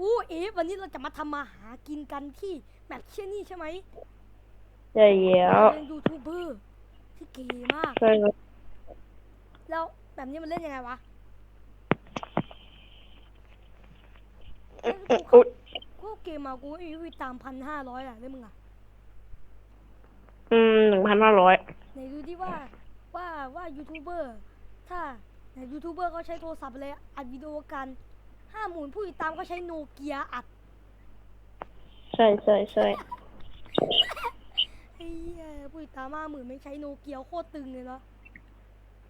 อู้เอฟวันนี้เราจะมาทำมาหากินกันที่แมปเชี่ยนี่ใช่ไหมใช่แล้วเป็นยูทูบเบอร์ที่เก๋มาก ใช่แล้วแล้วแบบนี้มันเล่นยังไงวะเอ้ยกูอุ๊ยกูเกมมากูไม่มีวิตามพันห้าร้อยอะได้มึงอะอืมหนึ่งพันห้าร้อยไหนดูดิว่าว่าว่ายูทูบเบอร์ถ้าไหนยูทูบเบอร์เขาใช้โทรศัพท์อะไรอัดวิดีโอกัน ห้าหมื่นผู้ติดตามก็ใช้โนเกียอัดใช่ใช่ใช่ไอ้เหี้ยผู้ติดตามห้าหมื่นไม่งใช้โนเกียโคตรตึงเลยเนาะ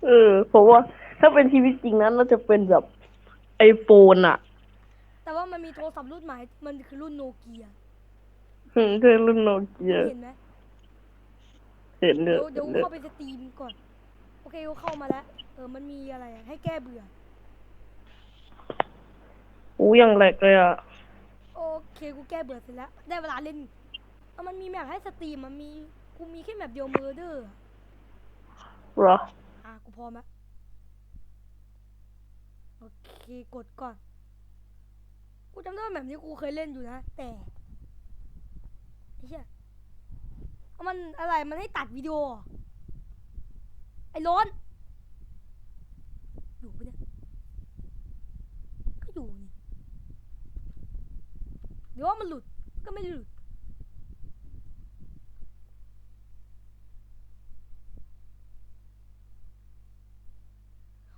เออผมว่าถ้าเป็นชีวิตจริงนั้นเราจะเป็นแบบไอโฟนอะแต่ว่ามันมีโทรศัพท์รุ่นใหม่มันคือรุ่นโนเกียอืมคือรุ่นโนเกียเห็นไหมเห็นเลเดี๋ยยวเดี๋ยวกูเข้าไปสตรีมก่อน โอเคกูเข้ามาแล้ว เออมันมีอะไรอะให้แก้เบื่อ อู้ยังแหลกเลยอะ โอเคกูแก้เบื่อเสร็จแล้วได้เวลาเล่นเอามันมีแมปให้สตรีมมันมีกูมีแค่แมปเดียวเมอร์เดอร์เหรอ อะกูพร้อมแล้วโอเคกดก่อน กูจำได้ว่าแบบนี้กูเคยเล่นอยู่นะ แต่ไอ้เหี้ยเอามันอะไรมันให้ตัดวิดีโอเหรอไอ้โล้นอยู่ปะเนี่ยก็อยู่นี่ หรือว่ามันหลุดก็ไม่หลุด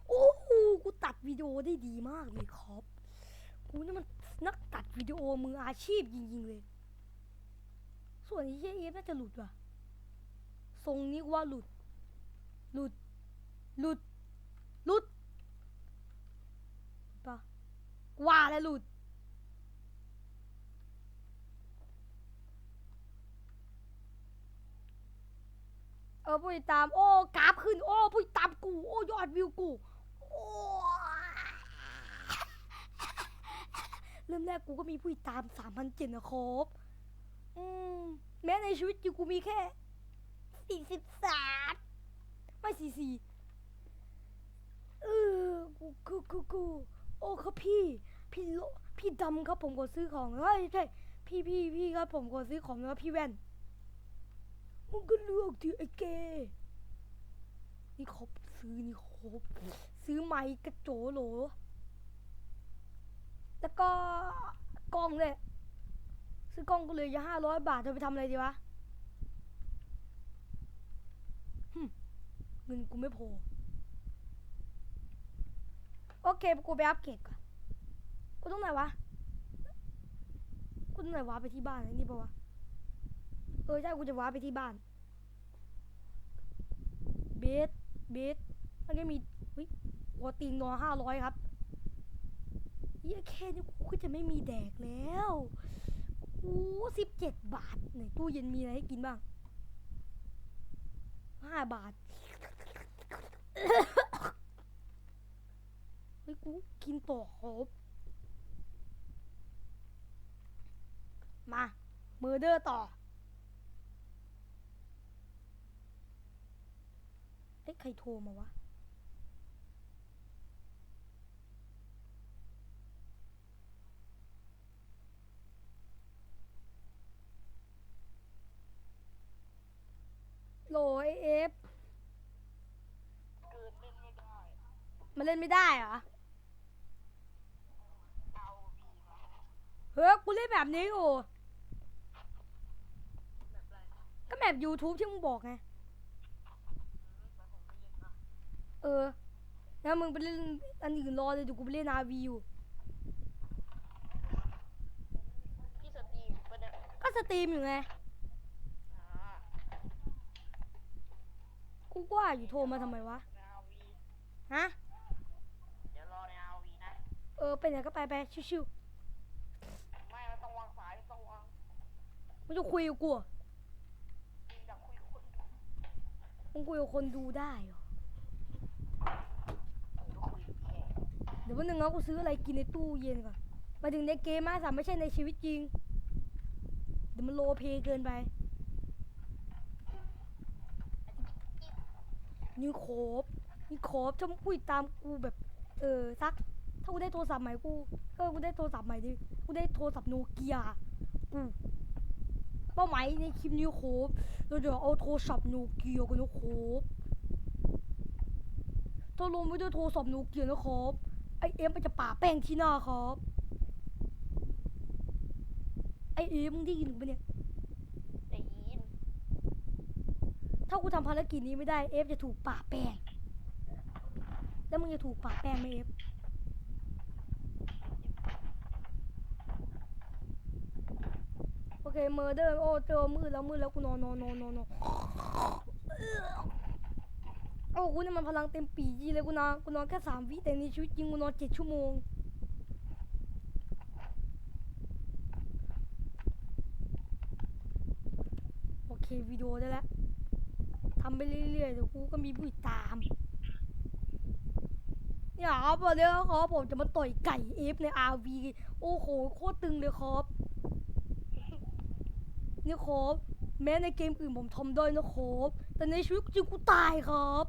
โอ้โหกูตัดวิดีโอได้ดีมากเลยครับกูนี่มันนักตัดวิดีโอมืออาชีพจริงๆเลย ส่วนไอ้เหี้ยเอฟน่าจะหลุดว่ะทรงนี้ว่าหลุด หลุด หลุด หลุดปะว่าแล้วหลุด ออผู้ติดตาม โอ้กราฟขึ้น โอ้ผู้ติดตามกู โอ้ยอดวิวกู โอ้เริ่มแรกกูก็มีผู้ติดตามสามพันเจ็ดนะครับอืมแม้ในชีวิตจริงกูมีแค่สี่สิบสามไม่สี่สี่เออกูกูกูกูโอ้ครับพี่ พี่โลพี่ดำครับผมกดซื้อของเฮ้ยใช่พี่พี่พี่ครับผมกดซื้อของแล้วพี่แว่น มึงก็เลือกดิไอ้เกนี่ครบซื้อนี่ครบซื้อไม้กระโจโหล แล้วก็กล้องเลยซื้อกล้องก็เลยจะห้าร้อยบาทจะไปทำอะไรดีวะหึเงินกูไม่พอโอเคกูไปอัปเกรดก่อนกูต้องไหนวะกูต้องไหนวะไปที่บ้านไอ้นี่ปะวะ ออใช่กูจะว้าไปที่บ้านเบสเบสมันก็มีเฮ้ยหัวติงนอห้าร้อยครับเหี้ยแค่นี้กูก็จะไม่มีแดกแล้วโอ้สิบเจ็ดบาทในตู้เย็นมีอะไรให้กินบ้างห้าบาทเฮ้ยกูกินต่อครบมาเมอร์เดอร์ต่อ เอ้ย ใครโทรมาวะ โหลไอเอฟมันเล่นไม่ได้เหรอเฮ้ยกูเล่นแบบนี้อยู่ก็แบบ YouTube ที่มึงบอกไง เออแล้วมึงไปเล่นอันอื่นรอเลยเดี๋ยวกูไปเล่นอาวีอยู่ พี่สตรีมปะเนี่ยก็สตรีมอยู่ไง อ่ากูก็ว่าอยู่โทรมาทำไมวะ ในอาวีฮะ เดี๋ยวรอในอาวีนะ เออไปไหนก็ไปไปชิวไม่มันต้องวางสายต้องวางๆมึงจะคุยกับกูเหรอจริงอยากคุยกับคนดูมึงคุยกับคนดูได้เหรอ เออก็คุยกับแก เดี๋ยววันหนึ่งนะกูซื้ออะไรกินในตู้เย็นก่อนมาถึงในเกมมาสามไม่ใช่ในชีวิตจริง เดี๋ยวมันโลเพเกินไปนี่โคบนี่โคบถ้ามึงคุยตามกูแบบ เออสักเท่ากูได้โทรศัพท์ใหม่กูถ้ากูได้โทรศัพท์ใหม่ดิกูได้โทรศัพท์โนเกียกูเป้าหมายในคลิปนี้โคบเราจะเอาโทรศัพท์โนเกียกันนะโคบถ้าลงไม่ด้วยโทรศัพท์โนเกียนะครับ ไอเอ็มมันจะป่าแป้งที่หน้าครับ ไอเอ็มมึงได้ยินหรือเปล่าเนี่ย ได้ยินถ้ากูทำภารกิจนี้ไม่ได้เอฟจะถูกป่าแป้ง แล้วมึงจะถูกป่าแป้งไหมเอฟโอเคเมอร์เดอร์โอ้เจอมืดแล้วมืดแล้วกูนอนนอนนอนนอน โอ้กูเนี่ยมันพลังเต็มปีจีเลยกูนอนกูนอนแค่สามวิแต่ในชีวิตจริงกูนอนเจ็ดชั่วโมงโอเควิดีโอได้แล้วทำไปเรื่อยๆเดี๋ยวกูก็มีผู้ติดตามเนี่ยครับวันนี้ครับผมจะมาต่อยไก่เอฟใน RV โอ้โหโคตรตึงเลยครับนี่ครับแม้ในเกมอื่นผมทำได้นะครับแต่ในชีวิตจริงกูตายครับ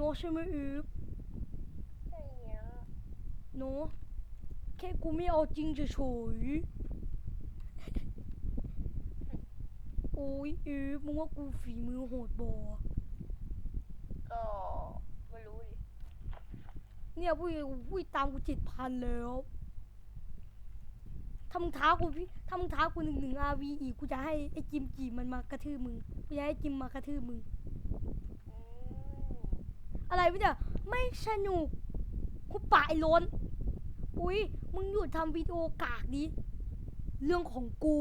โนใช่ไหมอีฟใช่เนี้ยโนแค่กูไม่เอาจริงเฉยๆโอ้ยอีฟมึงว่ากูฝีมือโหดบอก็ไม่รู้ดิเนี่ยผู้ผู้ตามกูเจ็ดพันแล้วถ้ามึงท้ากูพี่ถ้ามึงท้ากูหนึ่งหนึ่งอาวีอีกกูจะให้ไอ้จิมจีมันมากระทืบมึงกูจะให้จิมมากระทืบมึงอืม อะไรวะเนี่ยไม่สนุกกูปะไอ้ล้น อุ้ยมึงหยุดทำวิดีโอกากดิเรื่องของกู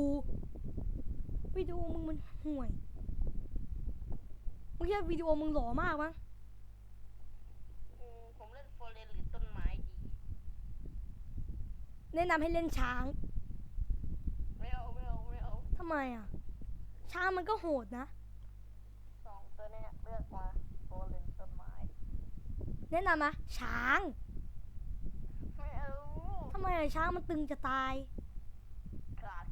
วิดีโอมึงมันห่วยเมื่อกี้วิดีโอมึงหล่อมากมั้งอืมผมเล่นโฟเรนหรือต้นไม้ดี แนะนำให้เล่นช้าง ไม่เอาไม่เอาไม่เอาทำไมอะ ช้างมันก็โหดนะ สองตัวเนี้ยเลือกมาโฟเรนต้นไม้ แนะนำนะช้างไม่เอาทำไมอะช้างมันตึงจะตายขาด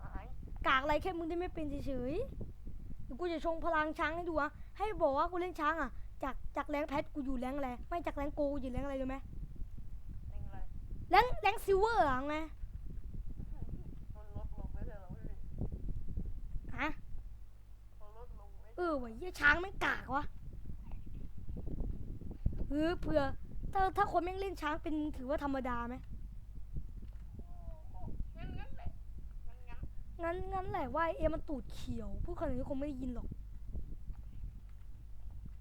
หายกากอะไรแค่มึงได้ไม่เป็นเฉยๆเดี๋ยวกูจะชงพลังช้างให้ดูอะให้บอกว่ากูเล่นช้างอะจากจากแรงแพทกูอยู่แรงอะไรไม่จากแรงโกกูอยู่แรงอะไรรู้ไหมเองเลยแรงแรงซิลเวอร์อะไงมันลดลงไม่ใช่เหรอพี่ฮะมันลดลงไม่เออวะเหี้ยช้างแม่งกากวะ เออเผื่อ ถ้าถ้าคนแม่งเล่นช้างเป็นมึงถือว่าธรรมดาไหมงั้นงั้นแหละงั้นงั้นงั้นงั้นแหละว่าไอ้เอมันตูดเขียวพูดขนาดนี้คงไม่ได้ยินหรอก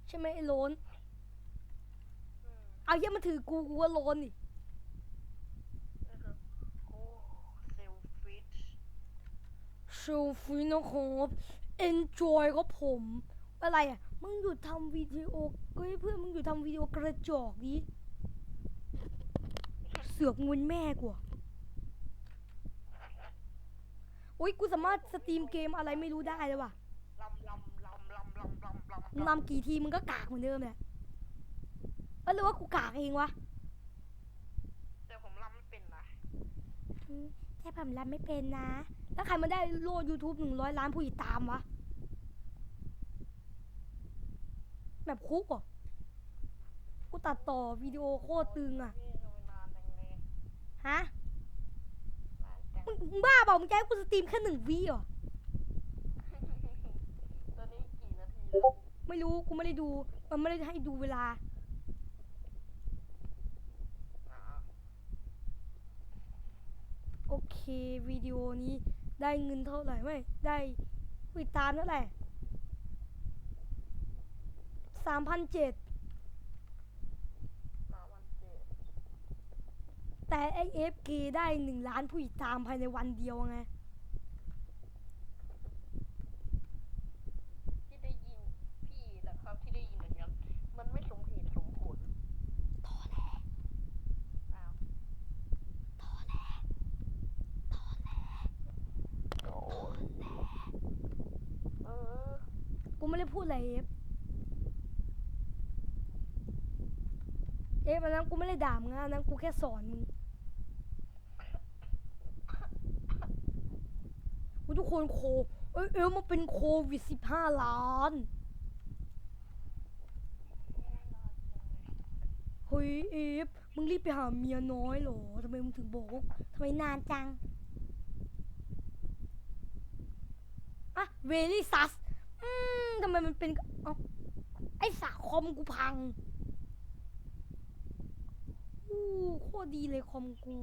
ใช่ไหมไอ้โลนอืมเอาเหี้ยมันถือกูกูว่าโลนดิแล้วก็โอ้เซลฟิช โชว์ฟรีนะครับ enjoy ครับผม อะไรอะ มึงหยุดทำวิดีโอเฮ้ยเพื่อนมึงหยุดทำวิดีโอกระจอกดิเสือกเงินแม่กูอะโอ้ยกูสามารถสตรีมเกมอะไรไม่รู้ได้เลยว่ะลำลำลำลำลำลำลำมึงนำกี่ทีมึงก็กากเหมือนเดิมแหละเออหรือว่ากูกากเองวะแต่ผมลำไม่เป็นนะอืมแค่ผมรับไม่เป็นนะ แล้วใครมาได้โลด YouTube หนึ่งร้อยล้านผู้ติดตามวะ แบบคุกเหรอกูตัดต่อวิดีโอโคตรตึงอะนี่ทำไมนานจังเลยฮะนานจังมึงมึงบ้าเปล่ามึงจะให้กูสตรีมแค่หนึ่งวิเหรอ ตอนนี้กี่นาทีแล้วไม่รู้กูไม่ได้ดู มันไม่ได้ให้ดูเวลาอ่าโอเควิดีโอนี้ได้เงินเท่าไหร่ไม่ได้ผู้ติดตามเท่าไหร่ สามพันเจ็ดมาวันเจ็ดแต่ไอเอฟเได้หนึ่งล้านผู้ติดตามภายในวันเดียวไงที่ได้ยินพี่นะครับที่ได้ยินอย่างนั้นมันไม่สมเหตุสมผลตอแหลอ้าวตอแหลตอแหลโอ้เออ กูไม่ได้พูดอะไรเอฟ เอฟอันนั้นกูไม่ได้ด่ามึงนะอันนั้นกูแค่สอนมึงอุ๊ยทุกคนโค เอ้ยเอฟมาเป็นโควิดสิบห้าล้านเฮ้ยเอฟมึงรีบไปหาเมียน้อยเหรอทำไมมึงถึงบอกว่าทำไมนานจังอะเวลี่ซัสอืมทำไมมันเป็นเอ้าไอสาคอมกูพัง โคตรดีเลยคอมกู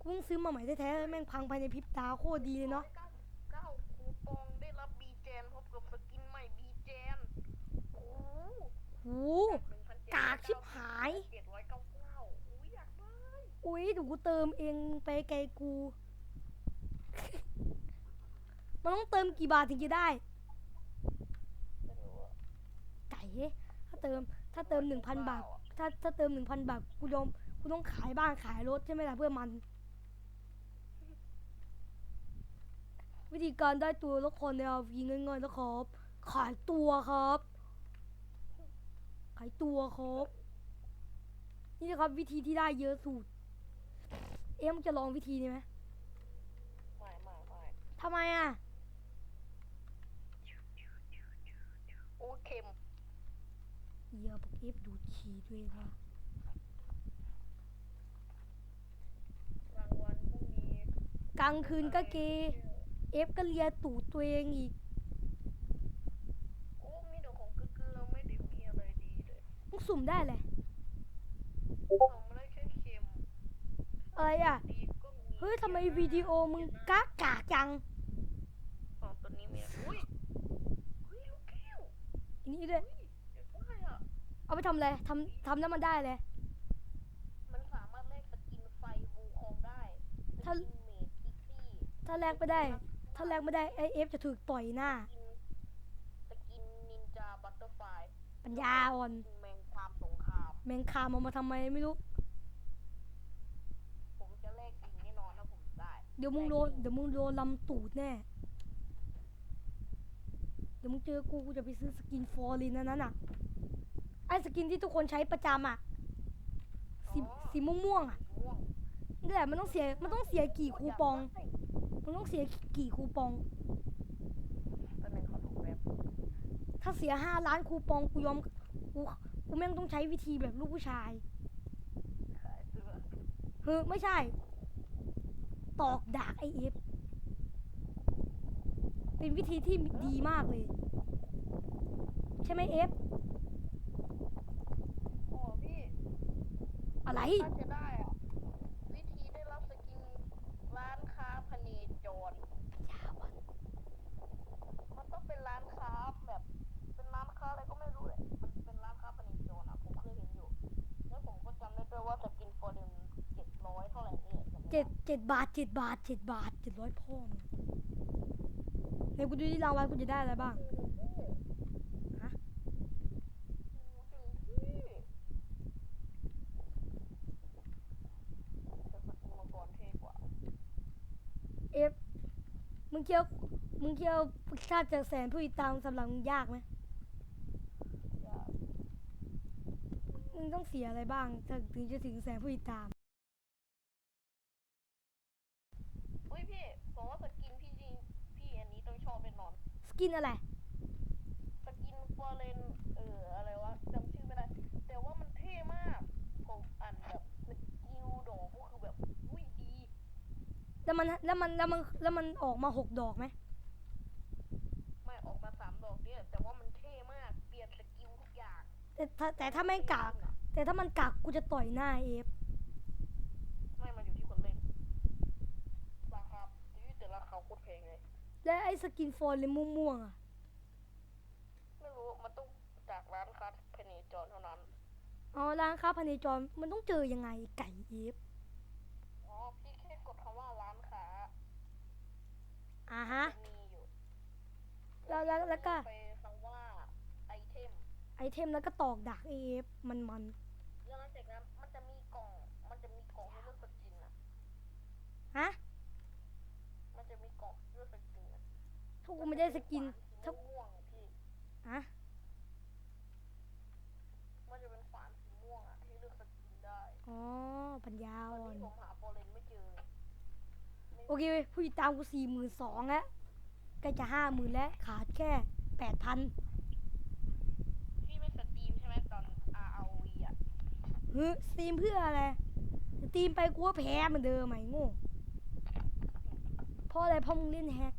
กูเพิ่งซื้อมาใหม่แท้ๆแม่งพังภายในพริบตาโคตรดีเลยเนาะเก้าเก้าคูปองได้รับบีเจนพบกับสกินใหม่บีเจนโอ้โหหู1,799กากชิบหายเจ็ดร้อยเก้าเก้าอุ้ยอยากได้อุ้ยเดี๋ยวกูเติมเองไปไกลกูมันต้องเติมกี่บาทถึงจะได้ไม่รู้อะไก่เฮ้ถ้าเติมถ้าเติมหนึ่งพันบาทถ้าถ้าเติมหนึ่งพันบาทกูยอม กูต้องขายบ้านขายรถใช่ไหมล่ะเพื่อมัน วิธีการได้ตัวละครในอาวีง่ายๆนะครับ ขายตัวครับ ขายตัวครับ นี่นะครับวิธีที่ได้เยอะสุด เอ็มงจะลองวิธีนี้ไหมไม่ไม่ไม่ทำไมอะโอ้เค็มเหี้ยบอกเอฟดูดฉี่ตัวเองว่ะ รางวัลพรุ่งนี้ กลางคืนก็เกย์เอฟก็เลียตูดตัวเองอีกโอ้มีแต่ของกึกๆเราไม่ได้มีอะไรดีเลยมึงสุ่มได้เลยเราไม่ได้แค่เค็มอะไรอะ ดีก็มีเฮ้ยทำไมวิดีโอมึงกากกากจังอ๋อตัวนี้มีอุ้ยอุ้ยลูกแก้วอันนี้ด้วย เดี๋ยวได้อะเอาไปทำอะไรทำทำแล้วมันได้เลย มันสามารถแลกสกินไฟวูคองได้สถ้า กินเมดคิกซี่ ถ้าแลกไม่ได้ ถ้าแลกไม่ได้ไอเอฟจะถูกต่อยหน้าสกินสกินนินจาบัตเตอร์ไฟปัญญาอ่อน แมงความสงคราม แมงคามเอามาทำไมไม่รู้ ผมจะแลกจริงแน่นอนถ้าผมได้เดี๋ยวมึงโดนเดี๋ยวมึงโดนลำตูดแน่ เดี๋ยวมึงเจอกูกูจะไปซื้อสกินฟอร์ลินอันนั้นอะ ไอสกินที่ทุกคนใช้ประจำอะ สีสีม่วงๆอะม่วงนี่แหละมันต้องเสียมันต้องเสียกี่คูปอง มันต้องเสียกี่คูปอง ตอนนึงขอดูแป๊บถ้าเสียห้าล้านคูปองกูยอมกูกูแม่งต้องใช้วิธีแบบลูกผู้ชายขายเสื้อเฮ้ยไม่ใช่ ตอกดากไอเอฟเป็นวิธีที่ดีมากเลย ใช่ไหมเอฟโอ้พี่อะไรถ้าจะได้อะวิธีได้รับสกินร้านค้าพเนจร มันต้องเป็นร้านค้าแบบ เป็นร้านค้าอะไรก็ไม่รู้เลยมันเป็นร้านค้าพเนจรอะ ผมเคยเห็นอยู่ แล้วผมก็จำได้ด้วยว่าสกินฟอร์เดนเจ็ดร้อยเท่าไหร่นี่แหละจำไม่ไเจ็ดเจ็ดบาทเจ็ดบาทเจ็ดบาทเจ็ดร้อยพ่อมึงเดี๋ยวกูดูที่รางวัลกูจะได้อะไรบ้างฮะเอฟมึงเคี่ยวมึงเคี่ยวชาติจากแสนผู้ติดตามสำหรับมึงยากไหมมึงต้องเสียอะไรบ้างถึงถึงจะถึงแสนผู้ติดตาม อุ้ยพี่ผมว่าสกินพี่จริงพี่อันนี้ต้องชอบแน่นอน ส กินอะไร สกินฟอร์เรนเอออะไรวะจำชื่อไม่ได้ แต่ว่ามันเท่มากผมอ่านแบบสกิลดอกก็คือแบบอุ้ยดีแล้วมันแล้วมันแล้วมันแล้วมันออกมาหกดอกไหมไม่ออกมาสามดอกเนี่ยแต่ว่ามันเท่มากเปลี่ยนสกิลทุกอย่างแต่ถ้าแต่ถ้าไม่กาก แต่ถ้ามันกากกูจะต่อยหน้าเอฟไม่มันอยู่ที่คนเล่นราคาอุ้ยแต่ราคาโคตรแพงเลย และไอ้สกินฟอร์เลยม่วงๆอะ ไม่รู้มันต้องจากร้านค้าเพเนจรเท่านั้น อ๋อร้านค้าพาเนจรมันต้องเจอยังไงไก่เอฟอ๋อ พี่แค่กดคำว่าร้านค้าอ่าฮะจะมีอยู่แล้วแล้วแล้วก็ ไปคำว่าไอเทม ไอเทมแล้วก็ตอกดักเอฟมันมันแล้วหลังจากนั้นมันจะมีกล่อง มันจะมีกล่องให้เลือกสกินอะๆฮะ มันจะมีกล่องให้เลือกสกินอะ ถ้า กูไม่ได้สกินถ้าถ้าม่วงอะพี่ฮะมันจะเป็นฝานสีม่วงอะที่เลือกสกินได้อ๋อปัญญาตอนอ่อน นี้ผมหาฟอร์เรนไม่เจอเลยไม่โอเคเว้ยผู้ติดตามกูสี่หมื่นสองแล้วใกล้จะห้าหมื่นแล้ว ขาดแค่แปดพันพี่ไม่สตรีมใช่ไหมตอน ROV อะเฮ้ยสตรีมเพื่ออะไรสตรีมไปกูก็แพ้เหมือนเดิมไหมโง่เพราะอะไรเพราะมึงเล่นแฮก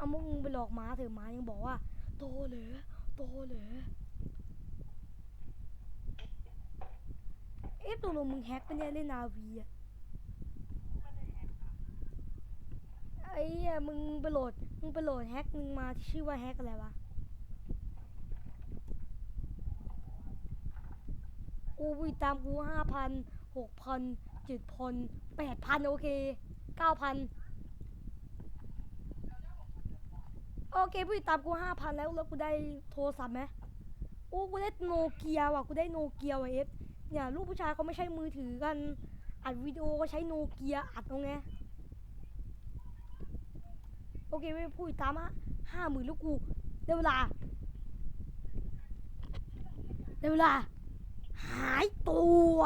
เอามึงไปหลอกหม้าเถอะหม้ายังบอกว่า โตเหรอโตเหรอเอ๊ะตัวลงมึงแฮกไปะเนี่ยเล่นนาวีอะไอ้เหี้ยมึงไปโหลดมึงไปโหลดแฮกมึงมาที่ชื่อว่าแฮกอะไรวะกูวิตามกูห้าพันหกพันเจ็ดพันแปดพันโอเคเก้าพัน โอเคผู้ติดตามกูห้าพันแล้วแล้วกูได้โทรศัพท์ไหมโอ้กูได้โนเกียว่ะกูได้โนเกียว่ะเอฟเนี่ยลูกผู้ชายเขาไม่ใช้มือถือกัน อัดวิดีโอก็ใช้โนเกียอัดตรงไงโอเคไม่พูดตามอะห้าหมื่นแล้วกูได้เวลาได้เวลา หายตัว